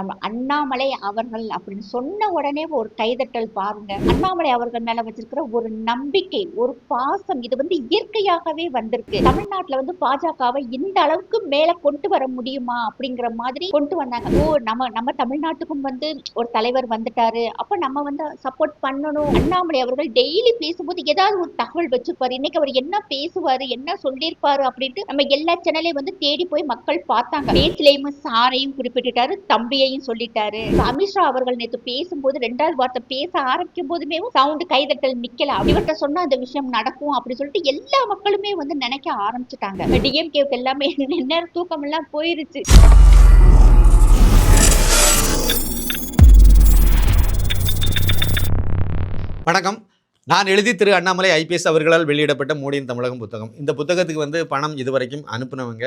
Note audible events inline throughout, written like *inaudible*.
நம்ம அண்ணாமலை அவர்கள் அப்படின்னு சொன்ன உடனே ஒரு கைதட்டல் பாருங்க. அண்ணாமலை அவர்கள் மேல வச்சிருக்கிற ஒரு நம்பிக்கை ஒரு பாசம் இது வந்து இயற்கையாகவே வந்திருக்கு. தமிழ்நாட்டுல வந்து பாஜகவை இந்த அளவுக்கு மேல கொண்டு வர முடியுமா அப்படிங்கிற மாதிரி கொண்டு வந்தாங்க. ஓ நம்ம நம்ம தமிழ்நாட்டுக்கும் வந்து ஒரு தலைவர் வந்துட்டாரு. அப்ப நம்ம வந்து சப்போர்ட் பண்ணணும். அண்ணாமலை அவர்கள் டெய்லி பேசும்போது ஏதாவது ஒரு தகவல் வச்சிருப்பாரு இன்னைக்கு அவர் என்ன பேசுவாரு என்ன சொல்லியிருப்பாரு அப்படின்ட்டு நம்ம எல்லா சேனலையும் வந்து தேடி போய் மக்கள் பார்த்தாங்க. பேச்சிலையும் சாரையும் குறிப்பிட்டுட்டாரு தம்பியையும் சொல்லிட்டாரு. அமித்ஷா அவர்கள் நேற்று பேசும்போது ரெண்டாவது வார்த்தை பேச ஆரம்பிக்கும் போதுமே சவுண்ட் கைதட்டல் நிக்கல இவர்கிட்ட சொன்னா அந்த விஷயம் நடக்கும் அப்படி சொல்லிட்டு எல்லா மக்களுமே வந்து நினைக்க ஆரம்பிச்சுட்டாங்க. டிஎம்கேவுக்கு எல்லாமே *laughs* என்ன தூக்கம் எல்லாம் போயிருச்சு. வணக்கம். நான் எழுதி திரு அண்ணாமலை ஐபிஎஸ் அவர்களால் வெளியிடப்பட்ட மோடியின் தமிழகம் புத்தகம். இந்த புத்தகத்துக்கு வந்து பணம் இதுவரைக்கும் அனுப்புனவங்க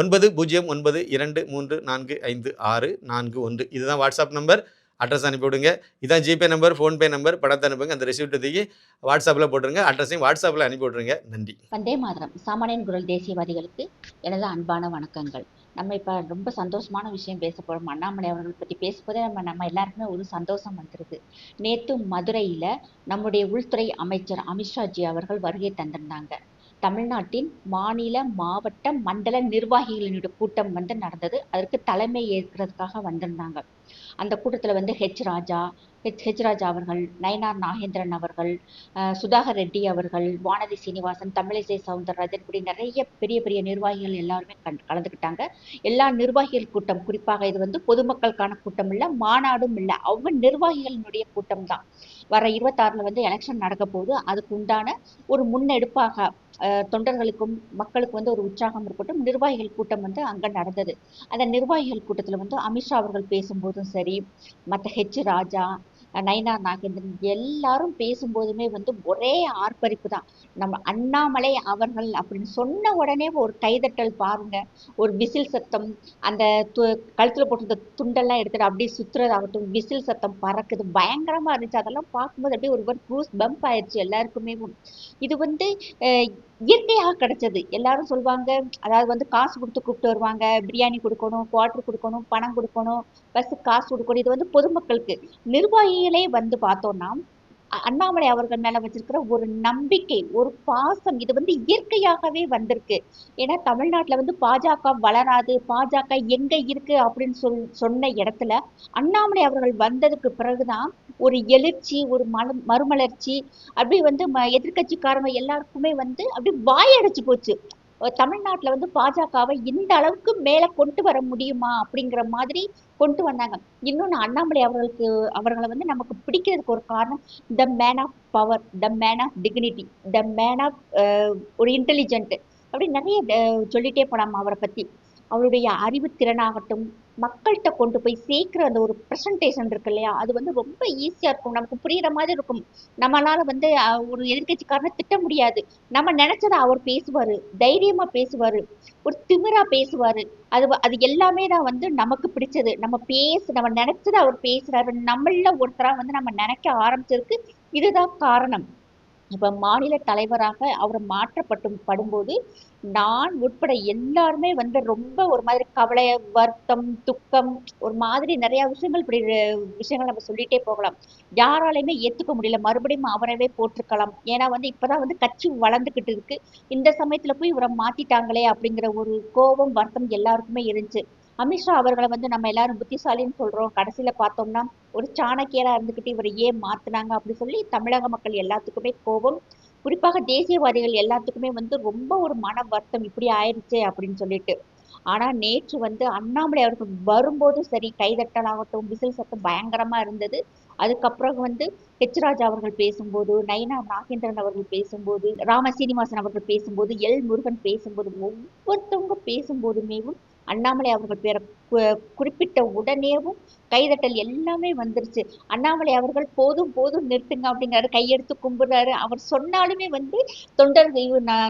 ஒன்பது பூஜ்ஜியம் ஒன்பது இரண்டு மூன்று நான்கு ஐந்து ஆறு நான்கு ஒன்று. இதுதான் வாட்ஸ்அப் நம்பர். அட்ரஸ் அனுப்பிவிடுங்க. இதுதான் இதான் ஜிபே நம்பர் ஃபோன்பே நம்பர் பணத்தை அனுப்புங்க. அந்த ரிசிப்ட் தூக்கி வாட்ஸ்அப்பில் போட்டுருங்க. அட்ரஸையும் வாட்ஸ்அப்பில் அனுப்பி விட்ருங்க நன்றி. வந்தே மாதிரம். சாமானியன் குரல் தேசியவாதிகளுக்கு எனது அன்பான வணக்கங்கள். நம்ம இப்போ ரொம்ப சந்தோஷமான விஷயம் பேச போகிறோம் அண்ணாமலை அவர்கள் பற்றி பேசும்போதே நம்ம நம்ம எல்லாருக்குமே ஒரு சந்தோஷம் வந்துருது. நேற்று மதுரையில் நம்முடைய உள்துறை அமைச்சர் அமித்ஷாஜி அவர்கள் வருகை தந்திருந்தாங்க. தமிழ்நாட்டின் மாநில மாவட்ட மண்டல நிர்வாகிகளினுடைய கூட்டம் வந்து நடந்தது. அதற்கு தலைமை ஏற்கிறதுக்காக வந்திருந்தாங்க. அந்த கூட்டத்தில் வந்து H Raja H H Raja அவர்கள் நயனார் நாகேந்திரன் அவர்கள் அஹ் சுதாகர் ரெட்டி அவர்கள் வானதி சீனிவாசன் தமிழிசை சவுந்தரராஜன் இப்படி நிறைய பெரிய பெரிய நிர்வாகிகள் எல்லாருமே கண் கலந்துக்கிட்டாங்க. எல்லா நிர்வாகிகள் கூட்டம் குறிப்பாக இது வந்து பொதுமக்களுக்கான கூட்டம் இல்லை மாநாடும் இல்லை. அவங்க நிர்வாகிகளினுடைய கூட்டம் தான். வர இருபத்தாறுல வந்து எலெக்ஷன் நடக்க போகுது அதுக்கு உண்டான ஒரு முன்னெடுப்பாக தொண்டர்களுக்கும் மக்களுக்கு வந்து ஒரு உற்சாகம் இருக்கட்டும். நிர்வாகிகள் கூட்டம் வந்து அங்க நடந்தது. அந்த நிர்வாகிகள் கூட்டத்துல வந்து அமித்ஷா அவர்கள் பேசும்போதும் சரி மற்ற ஹெச் ராஜா நயனா நாகேந்திரன் எல்லாரும் பேசும்போதுமே வந்து ஒரே ஆர்ப்பரிப்பு தான். நம்ம அண்ணாமலை அவர்கள் அப்படின்னு சொன்ன உடனே ஒரு கைதட்டல் பாருங்க. ஒரு விசில் சத்தம் அந்த து கழுத்தில் போட்டிருந்த துண்டெல்லாம் எடுத்துட்டு அப்படியே சுத்துறதாகட்டும் விசில் சத்தம் பறக்குது. பயங்கரமாக இருந்துச்சு. அதெல்லாம் பார்க்கும்போது அப்படியே ஒரு க்ரூஸ் பம்ப் ஆயிடுச்சு எல்லாருக்குமே இது வந்து இயற்கையாக கிடைச்சது. எல்லாரும் சொல்லுவாங்க அதாவது வந்து காசு கொடுத்து கூப்பிட்டு வருவாங்க பிரியாணி கொடுக்கணும் குவார்டர் கொடுக்கணும் பணம் கொடுக்கணும் பஸ் காசு கொடுக்கணும். இது வந்து பொதுமக்களுக்கு நிர்வாகிகளே வந்து பார்த்தோம்னா அண்ணாமலை அவர்கள் மேல வச்சிருக்கிற ஒரு நம்பிக்கை ஒரு பாசம் இது வந்து இயற்கையாகவே வந்திருக்கு. ஏன்னா தமிழ்நாட்டுல வந்து பாஜக வளராது பாஜக எங்க இருக்கு அப்படின்னு சொல் சொன்ன இடத்துல அண்ணாமலை அவர்கள் வந்ததுக்கு பிறகுதான் ஒரு எழுச்சி ஒரு மல மறுமலர்ச்சி அப்படி வந்து ம- எதிர்க்கட்சிக்காரங்க எல்லாருக்குமே வந்து அப்படி வாயடைச்சு போச்சு. தமிழ்நாட்டுல வந்து பாஜகவை இந்த அளவுக்கு மேல கொண்டு வர முடியுமா அப்படிங்கிற மாதிரி கொண்டு வந்தாங்க. இன்னொன்று அண்ணாமலை அவர்களுக்கு அவர்களை வந்து நமக்கு பிடிக்கிறதுக்கு ஒரு காரணம் the man of power the man of dignity the man of ஒரு இன்டெலிஜென்ட் அப்படி நிறைய சொல்லிட்டே போலாம் அவரை பத்தி. அவருடைய அறிவுத்திறனாகட்டும் மக்கள்கிட்ட கொண்டு போய் சேர்க்கிற அந்த ஒரு ப்ரெசன்டேஷன் இருக்கு இல்லையா? அது வந்து ரொம்ப ஈஸியா இருக்கும். நமக்கு புரியுற மாதிரி இருக்கும். நம்மளால வந்து ஒரு எதிர்கட்சிக்காரனை திட்ட முடியாது. நம்ம நினைச்சதை அவர் பேசுவாரு. தைரியமா பேசுவாரு. ஒரு திமிரா பேசுவாரு. அது அது எல்லாமே தான் வந்து நமக்கு பிடிச்சது. நம்ம பேசு நம்ம நினச்சதை அவர் பேசுறாரு. நம்மள ஒருத்தரா வந்து நம்ம நினைக்க ஆரம்பிச்சதுக்கு இதுதான் காரணம். இப்ப மாநில தலைவராக அவர் மாற்றப்பட்டும் படும்போது நான் உட்பட எல்லாருமே வந்து ரொம்ப ஒரு மாதிரி கவலை வருத்தம் துக்கம் ஒரு மாதிரி நிறைய விஷயங்கள் இப்படி விஷயங்கள் நம்ம சொல்லிட்டே போகலாம். யாராலையுமே ஏத்துக்க முடியல. மறுபடியும் அவரவே போட்டிருக்கலாம். ஏன்னா வந்து இப்பதான் வந்து கட்சி வளர்ந்துகிட்டு இருக்கு. இந்த சமயத்துல போய் இவரை மாத்திட்டாங்களே அப்படிங்கிற ஒரு கோபம் வருத்தம் எல்லாருக்குமே இருந்துச்சு. அமித்ஷா அவர்களை வந்து நம்ம எல்லாரும் புத்திசாலின்னு சொல்றோம். கடைசியில பார்த்தோம்னா ஒரு சாணக்கியரா இருந்துகிட்டு இவரை ஏன் மாத்துனாங்க அப்படின்னு சொல்லி தமிழக மக்கள் எல்லாத்துக்குமே கோபம். குறிப்பாக தேசியவாதிகள் எல்லாத்துக்குமே வந்து ரொம்ப ஒரு மன வருத்தம் இப்படி ஆயிடுச்சே அப்படின்னு சொல்லிட்டு. ஆனா நேற்று வந்து அண்ணாமலை அவர்கள் வரும்போது சரி கைதட்டலாகட்டும் விசில் சத்தம் பயங்கரமா இருந்தது. அதுக்கப்புறம் வந்து ஹெச் ராஜா அவர்கள் பேசும்போது நயனா நாகேந்திரன் அவர்கள் பேசும்போது ராம சீனிவாசன் அவர்கள் பேசும்போது எல் முருகன் பேசும்போது ஒவ்வொருத்தவங்க பேசும்போதுமேவும் அண்ணாமலை அவர்கள் பேரை குறிப்பிட்ட உடனேவும் கைதட்டல் எல்லாமே வந்துருச்சு. அண்ணாமலை அவர்கள் போதும் போதும் நிறுத்துங்க அப்படிங்கிறாரு. கையெடுத்து கும்பிடுறாரு. அவர் சொன்னாலுமே வந்து தொண்டர்கள்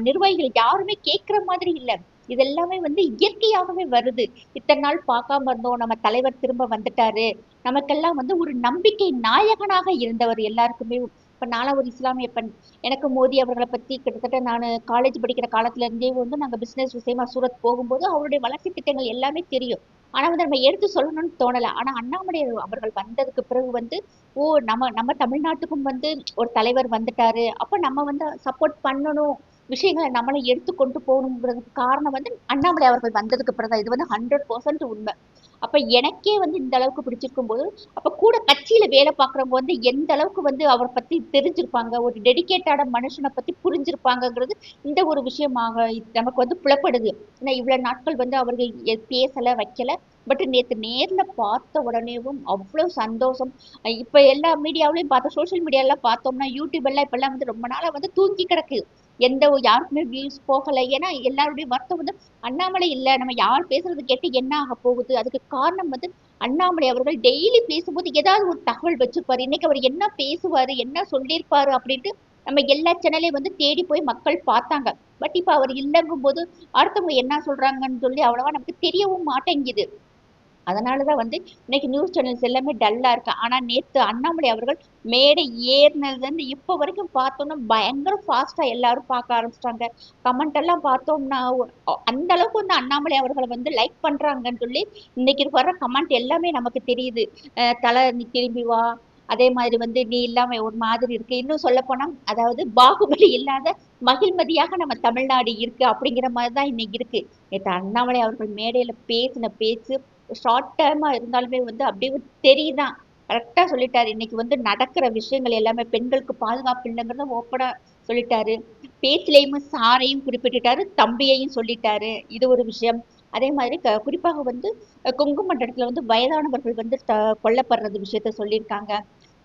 நிர்வாகிகள் யாருமே கேட்கிற மாதிரி இல்லை. இதெல்லாமே வந்து இயற்கையாகவே வருது. இத்தனை நாள் பார்க்காம இருந்தோம். நம்ம தலைவர் திரும்ப வந்துட்டாரு. நமக்கெல்லாம் வந்து ஒரு நம்பிக்கை நாயகனாக இருந்தவர் எல்லாருக்குமே இப்ப நானும் ஒரு இஸ்லாமிய பெண். எனக்கு மோதி அவர்களை பத்தி கிட்டத்தட்ட நான் காலேஜ் படிக்கிற காலத்துல இருந்தே வந்து நாங்க பிசினஸ் விஷயமா சூரத் போகும்போது அவருடைய வளர்ச்சி திட்டங்கள் எல்லாமே தெரியும். ஆனா வந்து நம்ம எடுத்து சொல்லணும்னு தோணல. ஆனா அண்ணாமலை அவர்கள் வந்ததுக்கு பிறகு வந்து ஓ நம்ம நம்ம தமிழ்நாட்டுக்கும் வந்து ஒரு தலைவர் வந்துட்டாரு. அப்ப நம்ம வந்து சப்போர்ட் பண்ணணும். விஷயங்களை நம்மளை எடுத்து கொண்டு போகணுங்கிறதுக்கு காரணம் வந்து அண்ணாமலை அவர்கள் வந்ததுக்கு பிறகு இது வந்து ஹண்ட்ரட் உண்மை. அப்ப எனக்கே வந்து இந்த அளவுக்கு பிடிச்சிருக்கும் போது அப்ப கூட கட்சியில வேலை பார்க்குறவங்க வந்து எந்த அளவுக்கு வந்து அவரை பத்தி தெரிஞ்சிருப்பாங்க? ஒரு டெடிகேட்டான மனுஷனை பத்தி புரிஞ்சிருப்பாங்கங்கிறது இந்த ஒரு விஷயமாக நமக்கு வந்து புலப்படுது. ஏன்னா இவ்வளவு நாட்கள் வந்து அவர்கள் பேசல வைக்கல. பட் நேத்து நேர்ல பார்த்த உடனேவும் அவ்வளவு சந்தோஷம். இப்ப எல்லா மீடியாவிலையும் பார்த்தோம். சோஷியல் மீடியாலாம் பார்த்தோம்னா யூடியூப் எல்லாம் இப்போல்லாம் வந்து ரொம்ப நாளா வந்து தூங்கி கிடக்கு. எந்த ஒரு யாருக்குமே வியூஸ் போகலை. ஏன்னா எல்லாருடைய வருத்தம் வந்து அண்ணாமலை இல்லை. நம்ம யார் பேசுறது கேட்டு என்ன ஆக போகுது? அதுக்கு காரணம் வந்து அண்ணாமலை அவர்கள் டெய்லி பேசும்போது ஏதாவது ஒரு தகவல் வச்சுப்பாரு. இன்னைக்கு அவர் என்ன பேசுவாரு என்ன சொல்லியிருப்பாரு அப்படின்ட்டு நம்ம எல்லா சேனலையும் வந்து தேடி போய் மக்கள் பார்த்தாங்க. பட் இப்போ அவர் இல்லைங்கும் போது அடுத்தவங்க என்ன சொல்றாங்கன்னு சொல்லி அவ்வளவா நமக்கு தெரியவும் மாட்டேங்குது. அதனாலதான் வந்து இன்னைக்கு நியூஸ் சேனல்ஸ் எல்லாமே டல்லாக இருக்கு. ஆனால் நேற்று அண்ணாமலை அவர்கள் மேடை ஏறினதுலேருந்து இப்போ வரைக்கும் பார்த்தோம்னா பயங்கர ஃபாஸ்ட்டாக எல்லாரும் பார்க்க ஆரம்பிச்சிட்டாங்க. கமெண்ட் எல்லாம் பார்த்தோம்னா அந்த அளவுக்கு வந்து அண்ணாமலை அவர்களை வந்து லைக் பண்ணுறாங்கன்னு சொல்லி இன்னைக்கு வர கமெண்ட் எல்லாமே நமக்கு தெரியுது. தலை நீ திரும்பி வா. அதே மாதிரி வந்து நீ இல்லாம ஒரு மாதிரி இருக்கு. இன்னும் சொல்ல போனா அதாவது பாகுபலி இல்லாத மகிழ்மதியாக நம்ம தமிழ்நாடு இருக்கு அப்படிங்கிற மாதிரி தான் இன்னைக்கு இருக்கு. நேற்று அண்ணாமலை அவர்கள் மேடையில பேசின பேச்சு ஷார்ட் டேர்மா இருந்தாலுமே வந்து அப்படியே தெரியுதான். கரெக்டா சொல்லிட்டாரு. இன்னைக்கு வந்து நடக்கிற விஷயங்கள் எல்லாமே பெண்களுக்கு பாதுகாப்பு இல்லைங்கிறத ஓப்பனா சொல்லிட்டாரு. பேச்சிலையும் சாரையும் குறிப்பிட்டுட்டாரு. தம்பியையும் சொல்லிட்டாரு. இது ஒரு விஷயம். அதே மாதிரி க- குறிப்பாக வந்து அஹ், கொங்கு மண்டலத்துல வந்து வயதானவர்கள் வந்து த- கொல்லப்படுறது விஷயத்த சொல்லியிருக்காங்க.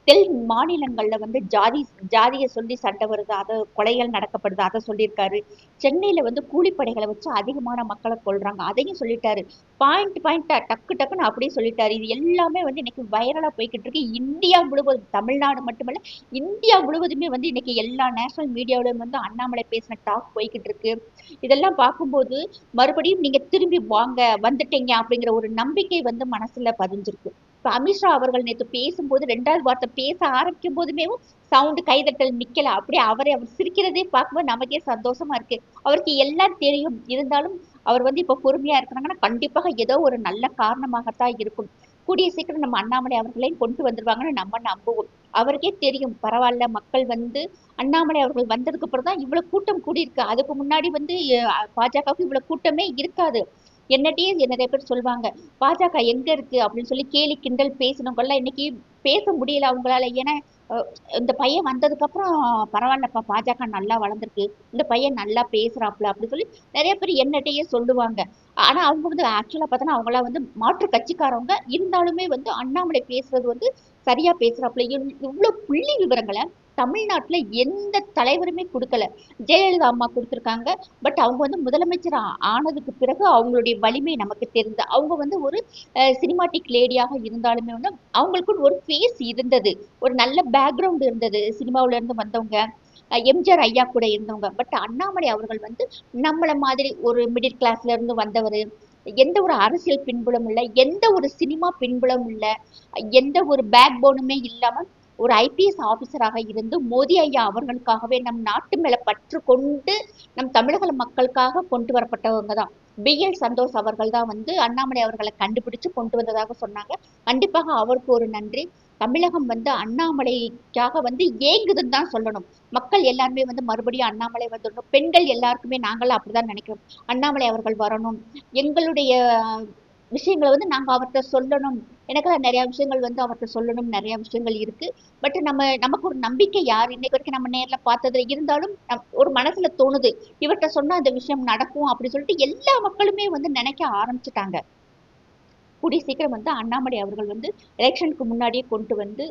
தெல் மாநிலங்களில் வந்து ஜாதி ஜாதியை சொல்லி சண்டை வருது அதை கொலைகள் நடக்கப்படுது அதை சொல்லியிருக்காரு. சென்னையில் வந்து கூலிப்படைகளை வச்சு அதிகமான மக்களை கொள்றாங்க அதையும் சொல்லிட்டாரு. பாயிண்ட் பாயிண்டா டக்கு டக்குன்னு அப்படியே சொல்லிட்டாரு. இது எல்லாமே வந்து இன்னைக்கு வைரலாக போய்கிட்டு இருக்கு. இந்தியா முழுவதும் தமிழ்நாடு மட்டுமல்ல இந்தியா முழுவதுமே வந்து இன்னைக்கு எல்லா நேஷனல் மீடியாவிலும் வந்து அண்ணாமலை பேசின டாக் போய்கிட்டு இருக்கு. இதெல்லாம் பார்க்கும்போது மறுபடியும் நீங்கள் திரும்பி வாங்க வந்துட்டீங்க அப்படிங்கிற ஒரு நம்பிக்கை வந்து மனசில் பதிஞ்சிருக்கு. இப்ப அமித்ஷா அவர்கள் நேற்று பேசும்போது ரெண்டாவது வார்த்தை பேச ஆரம்பிக்கும் போதுமே சவுண்டு கைதட்டல் நிக்கல. அப்படியே அவரை அவர் சிரிக்கிறதே பார்க்கும்போது நமக்கே சந்தோஷமா இருக்கு. அவருக்கு எல்லாம் தெரியும். இருந்தாலும் அவர் வந்து இப்போ பொறுமையா இருக்கிறாங்கன்னா கண்டிப்பாக ஏதோ ஒரு நல்ல காரணமாகத்தான் இருக்கும். கூடிய சீக்கிரம் நம்ம அண்ணாமலை அவர்களையும் கொண்டு வந்துருவாங்கன்னு நம்ம நம்புவோம். அவருக்கே தெரியும். பரவாயில்ல மக்கள் வந்து அண்ணாமலை அவர்கள் வந்ததுக்கு அப்புறம் தான் இவ்வளவு கூட்டம் கூடியிருக்கு. அதுக்கு முன்னாடி வந்து பாஜகவுக்கு இவ்வளவு கூட்டமே இருக்காது. என்னட்டையே நிறைய பேர் சொல்லுவாங்க பாஜக எங்க இருக்கு? அப்படின்னு சொல்லி கேலி கிண்டல் பேசினவங்கெல்லாம் இன்னைக்கு பேச முடியல அவங்களால. ஏன்னா இந்த பையன் வந்ததுக்கு அப்புறம் பரவாயில்லப்பா பாஜக நல்லா வளர்ந்துருக்கு. இந்த பையன் நல்லா பேசுறாப்புல அப்படின்னு சொல்லி நிறைய பேர் என்னட்டையே சொல்லுவாங்க. ஆனா அவங்க வந்து ஆக்சுவலா பார்த்தோன்னா அவங்களாம் வந்து மாற்று கட்சிக்காரவங்க. இருந்தாலுமே வந்து அண்ணாமலை பேசுறது வந்து சரியா பேசுறாப்புல. இவ்- இவ்வளவு புள்ளி விவரங்களை தமிழ்நாட்டுல எந்த தலைவருமே கொடுக்கல. ஜெயலலிதா அம்மா கொடுத்துருக்காங்க. பட் அவங்க வந்து முதலமைச்சர் ஆனதுக்கு பிறகு அவங்களுடைய வலிமை நமக்கு தெரிந்து அவங்க வந்து ஒரு சினிமாட்டிக் லேடியாக இருந்தாலுமே வந்து அவங்களுக்கு ஒரு ஃபேஸ் இருந்தது. ஒரு நல்ல பேக்ரவுண்ட் இருந்தது. சினிமாவுல இருந்து வந்தவங்க. எம்ஜிஆர் ஐயா கூட இருந்தவங்க. பட் அண்ணாமலை அவர்கள் வந்து நம்மளை மாதிரி ஒரு மிடில் கிளாஸ்ல இருந்து வந்தவர். எந்த ஒரு அரசியல் பின்புலம் இல்லை. எந்த ஒரு சினிமா பின்புலம் இல்லை. எந்த ஒரு பேக் போனுமே இல்லாமல் ஒரு ஐபிஎஸ் ஆபீசராக இருந்து மோடி ஐயா அவர்களுக்காகவே நம் நாட்டு மேல பற்று கொண்டு நம் தமிழக மக்களுக்காக கொண்டு வரப்பட்டவங்க தான். பி எல் சந்தோஷ் அவர்கள் தான் வந்து அண்ணாமலை அவர்களை கண்டுபிடிச்சு கொண்டு வந்ததாக சொன்னாங்க. கண்டிப்பாக அவருக்கு ஒரு நன்றி. தமிழகம் வந்து அண்ணாமலைக்காக வந்து ஏங்குதுன்னு தான் சொல்லணும். மக்கள் எல்லாருமே வந்து மறுபடியும் அண்ணாமலை வந்துடணும். பெண்கள் எல்லாருக்குமே நாங்களாம் அப்படிதான் நினைக்கிறோம். அண்ணாமலை அவர்கள் வரணும். எங்களுடைய விஷயங்களை வந்து நாங்கள் அவர்கிட்ட சொல்லணும். எனக்கு நிறைய விஷயங்கள் வந்து அவர்கிட்ட சொல்லணும். நிறைய விஷயங்கள் இருக்கு. பட் நம்ம நமக்கு ஒரு நம்பிக்கை யார்? இன்னைக்கு வரைக்கும் நம்ம நேரில் பார்த்ததுல இருந்தாலும் நம்- ஒரு மனசுல தோணுது. இவர்கிட்ட சொன்னா அந்த விஷயம் நடக்கும் அப்படின்னு சொல்லிட்டு எல்லா மக்களுமே வந்து நினைக்க ஆரம்பிச்சுட்டாங்க. கூடிய சீக்கிரம் வந்து அண்ணாமலை அவர்கள் வந்து எலெக்ஷனுக்கு முன்னாடியே கொண்டு வந்து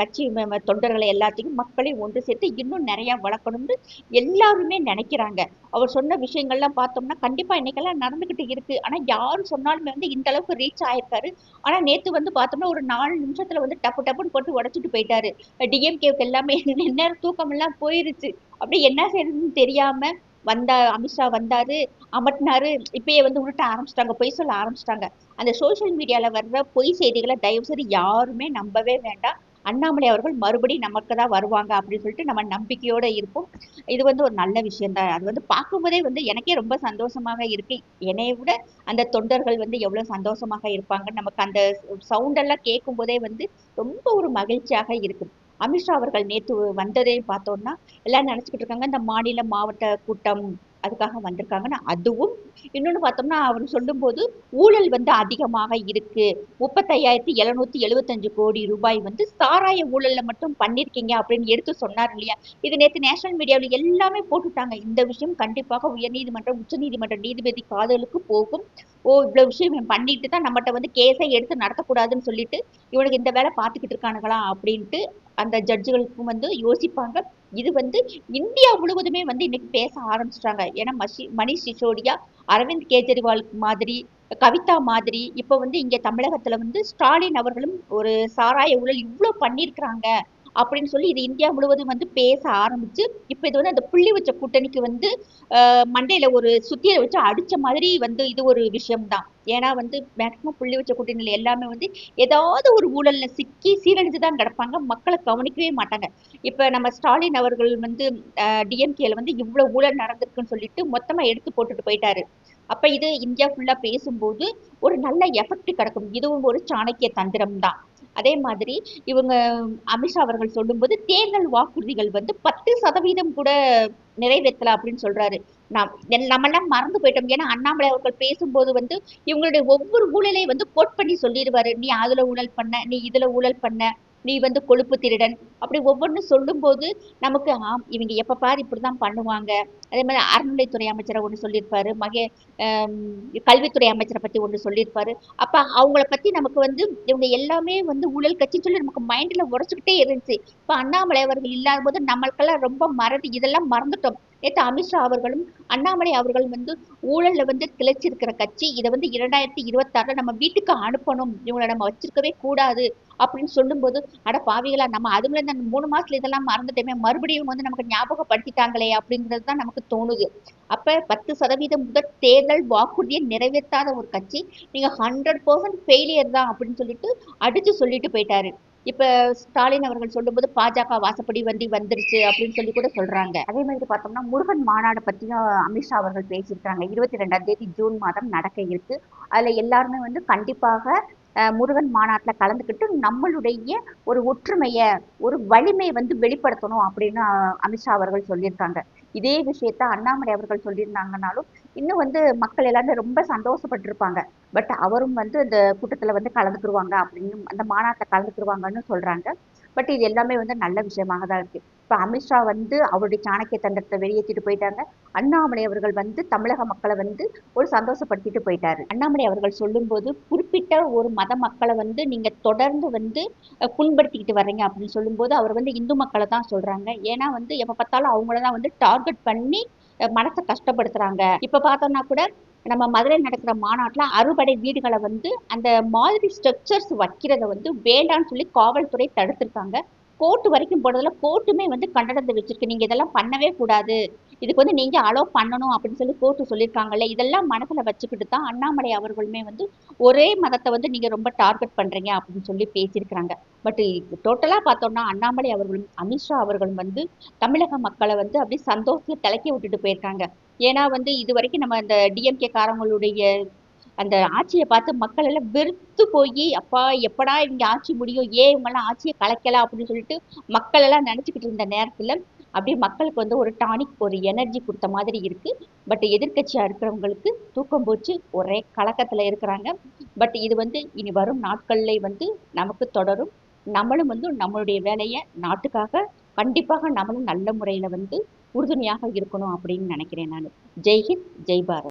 கட்சி தொண்டர்களை எல்லாத்தையும் மக்களை ஒன்று சேர்த்து இன்னும் நிறையா வளர்க்கணும்னு எல்லாருமே நினைக்கிறாங்க. அவர் சொன்ன விஷயங்கள்லாம் பார்த்தோம்னா கண்டிப்பாக இன்னைக்கெல்லாம் நடந்துக்கிட்டு இருக்குது ஆனால் யார் சொன்னாலுமே வந்து இந்த அளவுக்கு ரீச் ஆயிருக்காரு. ஆனால் நேற்று வந்து பார்த்தோம்னா ஒரு நாலு நிமிஷத்தில் வந்து டப்பு டப்புன்னு போட்டு உடைச்சிட்டு போயிட்டாரு. டிஎம்கேவுக்கு எல்லாமே *laughs* நேரம் தூக்கம் எல்லாம் போயிருச்சு. அப்படியே என்ன செய்யறதுன்னு தெரியாமல் வந்தா அமித்ஷா வந்தாரு அமட்டினாரு இப்பயே வந்து உருட்ட ஆரம்பிச்சிட்டாங்க பொய் சொல்ல ஆரம்பிச்சிட்டாங்க. அந்த சோசியல் மீடியால வர்ற பொய் செய்திகளை தயவு செய்து யாருமே நம்பவே வேண்டாம். அண்ணாமலை அவர்கள் மறுபடியும் நமக்கு தான் வருவாங்க அப்படின்னு சொல்லிட்டு நம்ம நம்பிக்கையோட இருப்போம். இது வந்து ஒரு நல்ல விஷயம்தான் அது வந்து பார்க்கும்போதே வந்து எனக்கே ரொம்ப சந்தோஷமாக இருக்கு. என்னைய விட அந்த தொண்டர்கள் வந்து எவ்வளவு சந்தோஷமாக இருப்பாங்க நமக்கு அந்த சவுண்ட் எல்லாம் கேட்கும் போதே வந்து ரொம்ப ஒரு மகிழ்ச்சியாக இருக்கு. அமித்ஷா அவர்கள் நேத்து வந்ததே பார்த்தோம்னா எல்லாம் நினச்சிக்கிட்டு இருக்காங்க. இந்த மாநில மாவட்ட கூட்டம் அதுக்காக வந்திருக்காங்கன்னா அதுவும் இன்னொன்று பார்த்தோம்னா அவர் சொல்லும்போது ஊழல் வந்து அதிகமாக இருக்குது முப்பத்தையாயிரத்தி எழுநூற்றி எழுபத்தஞ்சு கோடி ரூபாய் வந்து சாராய ஊழலில் மட்டும் பண்ணியிருக்கீங்க அப்படின்னு எடுத்து சொன்னார் இல்லையா? இது நேற்று நேஷனல் மீடியாவில் எல்லாமே போட்டுட்டாங்க. இந்த விஷயம் கண்டிப்பாக உயர்நீதிமன்றம் உச்சநீதிமன்ற நீதிபதி காதலுக்கு போகும். ஓ இவ்வளோ விஷயம் இவன் பண்ணிட்டு தான் நம்மகிட்ட வந்து கேஸை எடுத்து நடத்தக்கூடாதுன்னு சொல்லிட்டு இவனுக்கு இந்த வேலை பார்த்துக்கிட்டு இருக்கானுங்களா அப்படின்ட்டு அந்த ஜட்ஜுகளுக்கும் வந்து யோசிப்பாங்க. இது வந்து இந்தியா முழுவதுமே வந்து இன்னைக்கு பேச ஆரம்பிச்சிட்டாங்க. ஏன்னா மஷி மணிஷ் சிசோடியா அரவிந்த் கெஜ்ரிவால் மாதிரி கவிதா மாதிரி இப்ப வந்து இங்க தமிழகத்துல வந்து ஸ்டாலின் அவர்களும் ஒரு சாராய ஊழல் இவ்வளவு பண்ணியிருக்கிறாங்க. அப்படின்னு சொல்லி இது இந்தியா முழுவதும் வந்து பேச ஆரம்பிச்சு இப்போ இது வந்து அந்த புள்ளி வச்ச கூட்டணிக்கு வந்து மண்டையில ஒரு சுத்தியை வச்சு அடிச்ச மாதிரி வந்து இது ஒரு விஷயம்தான். ஏன்னா வந்து மேக்சிமம் புள்ளி வச்ச கூட்டணியில் எல்லாமே வந்து ஏதாவது ஒரு ஊழல்ல சிக்கி சீரழிஞ்சு தான் கிடப்பாங்க. மக்களை கவனிக்கவே மாட்டாங்க. இப்போ நம்ம ஸ்டாலின் அவர்கள் வந்து டிஎம்கேல வந்து இவ்வளோ ஊழல் நடந்திருக்குன்னு சொல்லிட்டு மொத்தமாக எடுத்து போட்டுட்டு போயிட்டாரு. அப்ப இது இந்தியா ஃபுல்லா பேசும்போது ஒரு நல்ல எஃபெக்ட் கிடக்கும். இதுவும் ஒரு சாணக்கிய தந்திரம் தான் அதே மாதிரி இவங்க அமித்ஷா அவர்கள் சொல்லும்போது தேர்தல் வாக்குறுதிகள் வந்து பத்து சதவீதம் கூட நிறைவேற்றலாம் அப்படின்னு சொல்றாரு. நாம் நம்மெல்லாம் மறந்து போயிட்டோம். ஏன்னா அண்ணாமலை அவர்கள் பேசும்போது வந்து இவங்களுடைய ஒவ்வொரு ஊழலையும் வந்து கோட் பண்ணி சொல்லிடுவாரு. நீ அதுல ஊழல் பண்ண நீ இதுல ஊழல் பண்ண நீ வந்து கொழுப்பு திருடன். அப்படி ஒவ்வொன்றும் சொல்லும்போது நமக்கு ஆம் இவங்க எப்போ பார் இப்படி தான் பண்ணுவாங்க. அதே மாதிரி அறநிலைத்துறை அமைச்சரை ஒன்று சொல்லியிருப்பாரு. மகே கல்வித்துறை அமைச்சரை பற்றி ஒன்று சொல்லியிருப்பாரு. அப்போ அவங்கள பற்றி நமக்கு வந்து இவங்க எல்லாமே வந்து ஊழல் கட்சின்னு சொல்லி நமக்கு மைண்டில் உடச்சிக்கிட்டே இருந்துச்சு. இப்போ அண்ணாமலை அவர்கள் இல்லாத போது நம்மளுக்கெல்லாம் ரொம்ப மறந்து இதெல்லாம் மறந்துட்டோம். நேற்று அமித்ஷா அவர்களும் அண்ணாமலை அவர்கள் வந்து ஊழல்ல வந்து திளைச்சிருக்கிற கட்சி இதை வந்து இரண்டாயிரத்தி இருபத்தாறுல நம்ம வீட்டுக்கு அனுப்பணும். இவங்களை நம்ம வச்சிருக்கவே கூடாது அப்படின்னு சொல்லும்போது அட பாவிகளா நம்ம அதுல இந்த மூணு மாசத்துல இதெல்லாம் மறந்துட்டோமே மறுபடியும் வந்து நமக்கு ஞாபகப்படுத்திட்டாங்களே அப்படிங்கிறது தான் நமக்கு தோணுது. அப்ப பத்து சதவீதம் முதல் தேர்தல் வாக்குறுதியை நிறைவேற்றாத ஒரு கட்சி நீங்க ஹண்ட்ரட் பர்சன்ட் ஃபெயிலியர் தான் அப்படின்னு சொல்லிட்டு அடிச்சு சொல்லிட்டு போயிட்டாரு. இப்ப ஸ்டாலின் அவர்கள் சொல்லும்போது பாஜக வாசப்படி வண்டி வந்துருச்சு அப்படின்னு சொல்லி கூட சொல்றாங்க. அதே மாதிரி பார்த்தோம்னா முருகன் மாநாடு பத்தியும் அமித்ஷா அவர்கள் பேசியிருக்காங்க. இருபத்தி ரெண்டாம் தேதி ஜூன் மாதம் நடக்க இருக்கு. அதுல எல்லாருமே வந்து கண்டிப்பாக முருகன் மாநாட்டில் கலந்துக்கிட்டு நம்மளுடைய ஒரு ஒற்றுமையை ஒரு வலிமையை வந்து வெளிப்படுத்தணும் அப்படின்னு அமித்ஷா அவர்கள் சொல்லியிருக்காங்க. இதே விஷயத்த அண்ணாமலை அவர்கள் சொல்லியிருந்தாங்கனாலும் இன்னும் வந்து மக்கள் எல்லாரும் ரொம்ப சந்தோஷப்பட்டிருப்பாங்க. பட் அவரும் வந்து இந்த கூட்டத்துல வந்து கலந்துக்குருவாங்க அப்படின்னு அந்த மாநாட்டில் கலந்துக்குருவாங்கன்னு சொல்றாங்க. பட் இது எல்லாமே வந்து நல்ல விஷயமாக தான் இருக்கு. இப்ப அமித்ஷா வந்து அவருடைய சாணக்கிய தண்டத்தை வெளியேற்றிட்டு போயிட்டாங்க. அண்ணாமலை அவர்கள் வந்து தமிழக மக்களை வந்து ஒரு சந்தோஷப்படுத்திட்டு போயிட்டாரு. அண்ணாமலை அவர்கள் சொல்லும்போது குறிப்பிட்ட ஒரு மத மக்களை வந்து நீங்க தொடர்ந்து வந்து புண்படுத்திக்கிட்டு வர்றீங்க அப்படின்னு சொல்லும்போது அவர் வந்து இந்து மக்களை தான் சொல்றாங்க. ஏன்னா வந்து எப்ப பார்த்தாலும் அவங்கள தான் வந்து டார்கெட் பண்ணி மனசை கஷ்டப்படுத்துறாங்க. இப்ப பார்த்தோம்னா கூட நம்ம மதுரையில் நடக்கிற மாநாட்டுல அறுபடை வீடுகளை வந்து அந்த மாதிரி ஸ்ட்ரக்சர்ஸ் வைக்கிறத வந்து வேண்டான்னு சொல்லி காவல்துறை தடுத்திருக்காங்க. கோர்ட் வரைக்கும் போனதில் கோர்ட்டுமே வந்து கண்டனத்தை வச்சிருக்கு. நீங்கள் இதெல்லாம் பண்ணவே கூடாது. இதுக்கு வந்து நீங்கள் அலோவ் பண்ணணும் அப்படின்னு சொல்லி கோர்ட்டு சொல்லியிருக்காங்கல்ல இதெல்லாம் மனசில் வச்சுக்கிட்டு தான் அண்ணாமலை அவர்களுமே வந்து ஒரே மதத்தை வந்து நீங்கள் ரொம்ப டார்கெட் பண்ணுறீங்க அப்படின்னு சொல்லி பேசியிருக்கிறாங்க. பட் டோட்டலாக பார்த்தோம்னா அண்ணாமலை அவர்களும் அமித்ஷா அவர்களும் வந்து தமிழக மக்களை வந்து அப்படியே சந்தோஷத்தில் தலைக்கி விட்டுட்டு போயிருக்காங்க. ஏன்னா வந்து இது வரைக்கும் நம்ம இந்த டிஎம்கே காரங்களுடைய அந்த ஆட்சியை பார்த்து மக்கள் எல்லாம் வெறுத்து போய் அப்பா எப்படா இவங்க ஆட்சி முடியும்? ஏன் இவங்கெல்லாம் ஆட்சியை கலைக்கலாம் அப்படின்னு சொல்லிட்டு மக்கள் எல்லாம் நினைச்சுக்கிட்டு இருந்த நேரத்துல அப்படியே மக்களுக்கு வந்து ஒரு டானிக் ஒரு எனர்ஜி கொடுத்த மாதிரி இருக்கு. பட் எதிர்க்கட்சியா இருக்கிறவங்களுக்கு தூக்கம் போச்சு. ஒரே கலக்கத்துல இருக்கிறாங்க. பட் இது வந்து இனி வரும் நாட்கள்ல வந்து நமக்கு தொடரும். நம்மளும் வந்து நம்மளுடைய வேலையை நாட்டுக்காக கண்டிப்பாக நம்மளும் நல்ல முறையில் வந்து உறுதுணையாக இருக்கணும் அப்படின்னு நினைக்கிறேன் நான். ஜெய்ஹிந்த் ஜெய் பாரத்.